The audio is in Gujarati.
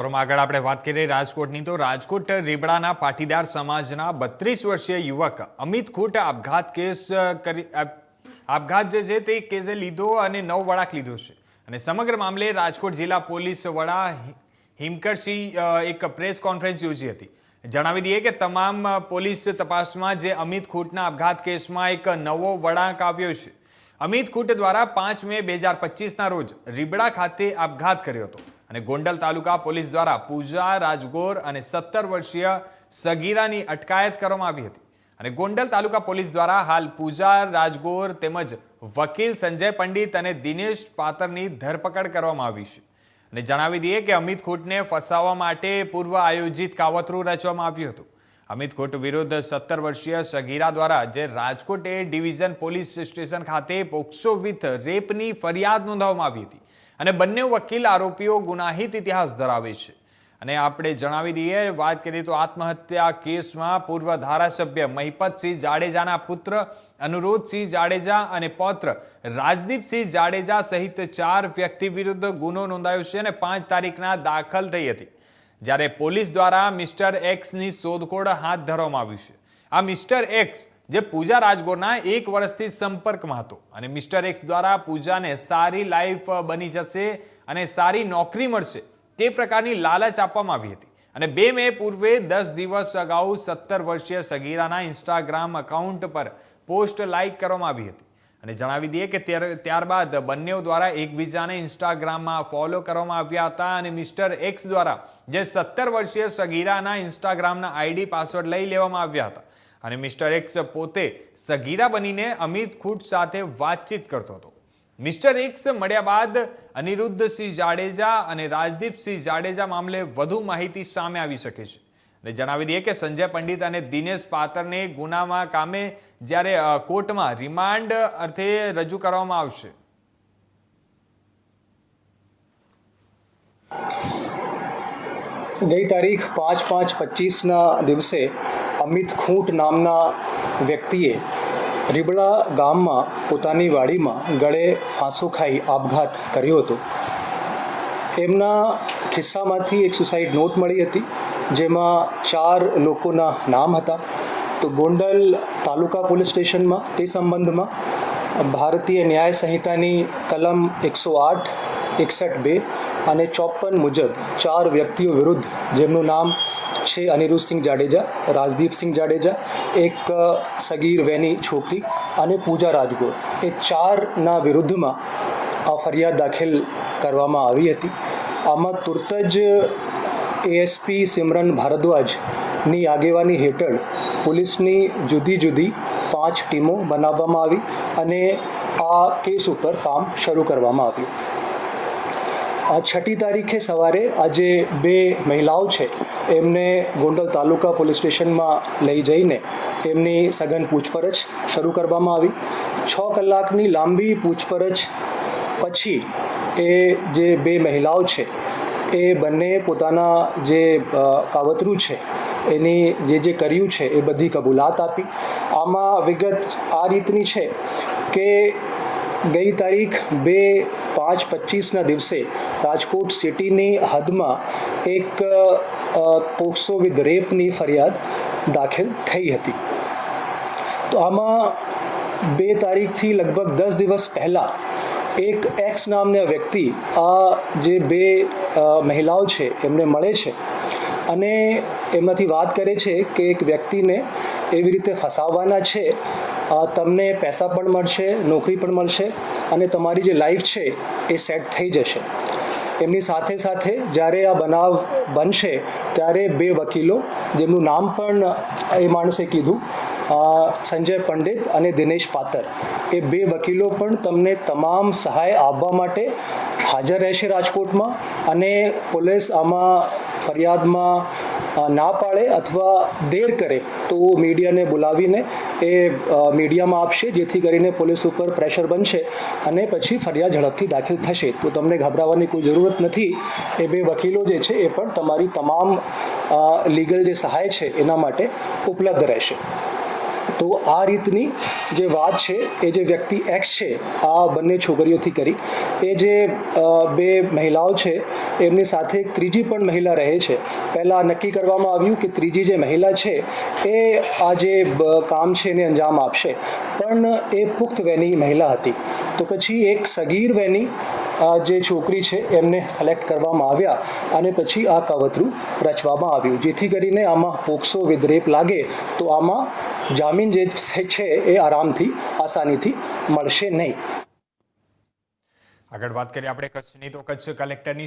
પ્રોગ્રામમાં આગળ આપણે વાત કરીએ રાજકોટની, તો રાજકોટ રીબડાના પાટીદાર સમાજના બત્રીસ વર્ષીય યુવક અમિત ખૂટ આપઘાત કેસ કરી આપઘાત જે છે તે કેસે લીધો અને નવ વળાક લીધો છે. અને સમગ્ર મામલે રાજકોટ જિલ્લા પોલીસ વડા હિમકરસિંહ એક પ્રેસ કોન્ફરન્સ યોજી હતી. જણાવી દઈએ કે તમામ પોલીસ તપાસમાં જે અમિત ખૂટના આપઘાત કેસમાં એક નવો વળાંક આવ્યો છે. અમિત ખૂટ દ્વારા પાંચ મે બે હજાર પચીસના રોજ રીબડા ખાતે આપઘાત કર્યો હતો. અને ગોંડલ તાલુકા પોલીસ દ્વારા પૂજા, રાજગોર અને સત્તર વર્ષીય સગીરાની અટકાયત કરવામાં આવી હતી. અને ગોંડલ તાલુકા પોલીસ દ્વારા હાલ પૂજા, રાજગોર તેમજ વકીલ સંજય પંડિત અને દિનેશ પાતરની ધરપકડ કરવામાં આવી છે. અને જણાવી દઈએ કે અમિત ખોટને ફસાવવા માટે પૂર્વ આયોજિત કાવતરું રચવામાં આવ્યું હતું. અમિત ખોટ વિરુદ્ધ સત્તર વર્ષીય સગીરા દ્વારા જે Rajkot A division police station ખાતે પોક્સો વિથ રેપની ફરિયાદ નોંધાવવામાં આવી હતી. અને બંને વકીલ આરોપીઓ ગુનાહિત ઇતિહાસ ધરાવે છે. અને આપણે જણાવી દઈએ, વાત કરીએ તો આત્મહત્યા કેસમાં પૂર્વ ધારાસભ્ય મહિપતસિંહ જાડેજાના પુત્ર અનુરોધસિંહ જાડેજા અને પૌત્ર રાજદીપસિંહ જાડેજા સહિત ચાર વ્યક્તિ વિરુદ્ધ ગુનો નોંધાયો છે અને પાંચ તારીખના દાખલ થઈ હતી. જ્યારે પોલીસ દ્વારા મિસ્ટર એક્સની શોધખોળ હાથ ધરવામાં આવી છે. આ મિસ્ટર એક્સ જે પૂજા રાજગોરના એક વર્ષથી સંપર્કમાં હતો. અને મિસ્ટર એક્સ દ્વારા પૂજાને સારી લાઈફ બની જશે અને સારી નોકરી મળશે તે પ્રકારની લાલચ આપવામાં આવી હતી. અને બે મે પૂર્વે દસ દિવસ અગાઉ સત્તર વર્ષીય સગીરાના ઇન્સ્ટાગ્રામ અકાઉન્ટ પર પોસ્ટ લાઇક કરવામાં આવી હતી. અને જણાવી દઈએ કે ત્યારબાદ બંનેઓ દ્વારા એકબીજાને ઇન્સ્ટાગ્રામમાં ફોલો કરવામાં આવ્યા હતા અને મિસ્ટર એક્સ દ્વારા જે સત્તર વર્ષીય સગીરાના ઇન્સ્ટાગ્રામના આઈડી પાસવર્ડ લઈ લેવામાં આવ્યા હતા. અને મિસ્ટર એક્સ પોતે સગીરા બનીને અમિત ખૂટ સાથે વાતચીત કરતો હતો. મિસ્ટર એક્સ મળ્યા બાદ અનિરુદ્ધસિંહ જાડેજા અને રાજદીપસિંહ જાડેજા મામલે વધુ માહિતી સામે આવી શકે છે. અને જણાવી દઈએ કે સંજય પંડિત અને દિનેશ પાતરને ગુનામાં કામે જ્યારે કોર્ટમાં રિમાન્ડ અર્થે રજૂ કરવામાં આવશે. ગઈ તારીખ પાંચ પાંચ પચીસના દિવસે અમિત ખૂંટ નામના વ્યક્તિએ રીબડા ગામમાં પોતાની વાડીમાં ગળે ફાંસો ખાઈ આપઘાત કર્યો હતો. એમના ખિસ્સામાંથી એક સુસાઇડ નોટ મળી હતી, જેમાં ચાર લોકોના નામ હતા. તો ગોંડલ તાલુકા પોલીસ સ્ટેશનમાં તે સંબંધમાં ભારતીય ન્યાય સંહિતાની કલમ એકસો આઠ, એકસઠ બે અને ચોપન મુજબ ચાર વ્યક્તિઓ વિરુદ્ધ જેમનું નામ છે અનિરુદ્ધસિંહ જાડેજા રાજદીપસિંહ જાડેજા, એક સગીર વેની છોકરી અને પૂજા રાજગોર. એ ચારના વિરુદ્ધમાં આ ફરિયાદ દાખલ કરવામાં આવી હતી. આમાં તુરત જ એએસપી સિમરન ભારદ્વાજની આગેવાની હેઠળ પોલીસની જુદી જુદી પાંચ ટીમો બનાવવામાં આવી અને આ કેસ ઉપર કામ શરૂ કરવામાં આવ્યું. આ છઠ્ઠી તારીખે સવારે આજે બે મહિલાઓ છે એમને ગોંડલ તાલુકા પોલીસ સ્ટેશનમાં લઈ જઈને એમની સઘન પૂછપરછ શરૂ કરવામાં આવી. છ કલાકની લાંબી પૂછપરછ પછી એ જે બે મહિલાઓ છે, એ બંને પોતાના જે કાવતરું છે, એની જે જે કર્યું છે એ બધી કબૂલાત આપી. આમાં વિગત આ રીતની છે કે ગઈ તારીખ બે પાંચ પચીસના દિવસે રાજકોટ સિટીની હદમાં એક પોક્સો વિથ રેપની ફરિયાદ દાખલ થઈ હતી. તો આમાં બે તારીખથી લગભગ દસ દિવસ પહેલાં એક એક્સ નામના વ્યક્તિ આ જે બે મહિલાઓ છે, એમને મળે છે અને એમાંથી વાત કરે છે કે એક વ્યક્તિને એવી રીતે ફસાવવાના છે તમને પૈસા પણ મળશે, નોકરી પણ મળશે અને તમારી જે લાઈફ છે એ સેટ થઈ જશે. એમની સાથે સાથે જ્યારે આ બનાવ બનશે ત્યારે બે વકીલો, જેમનું નામ પણ એ માણસે કીધું સંજય પંડિત અને દિનેશ પાતર, એ બે વકીલો પણ તમને તમામ સહાય આપવા માટે હાજર રહેશે રાજકોટમાં અને પોલીસ આમાં ફરિયાદમાં ના પાડે અથવા દેર કરે તો મીડિયાને બોલાવીને એ મીડિયામાં આપશે, જેથી કરીને પોલીસ ઉપર પ્રેશર બનશે અને પછી ફરિયાદ ઝડપથી દાખલ થશે. તો તમને ગભરાવાની કોઈ જરૂરત નથી. એ બે વકીલો જે છે, એ પણ તમારી તમામ લીગલ જે સહાય છે, એના માટે ઉપલબ્ધ રહેશે. તો આ રીતની જે વાત છે, એ જે વ્યક્તિ એક્સ છે, આ બંને છોકરીઓથી કરી, એ જે બે મહિલાઓ છે, એમની સાથે એક ત્રીજી પણ મહિલા રહે છે. પહેલાં નક્કી કરવામાં આવ્યું કે ત્રીજી જે મહિલા છે, એ આ જે કામ છે, એને અંજામ આપશે. પણ એ પુખ્ત વહેની મહિલા હતી. તો પછી એક સગીર વહેની જે છોકરી છે, એમને સિલેક્ટ કરવામાં આવ્યા અને પછી આ કવતરું રચવામાં આવ્યું. જેથી કરીને આમાં પોક્સો વિદ્રેપ રેપ લાગે, તો આમાં જામીન જે છે એ આરામથી, આસાનીથી મળશે નહીં. આગળ વાત કરીએ આપણે કચ્છની. તો કચ્છ કલેક્ટરની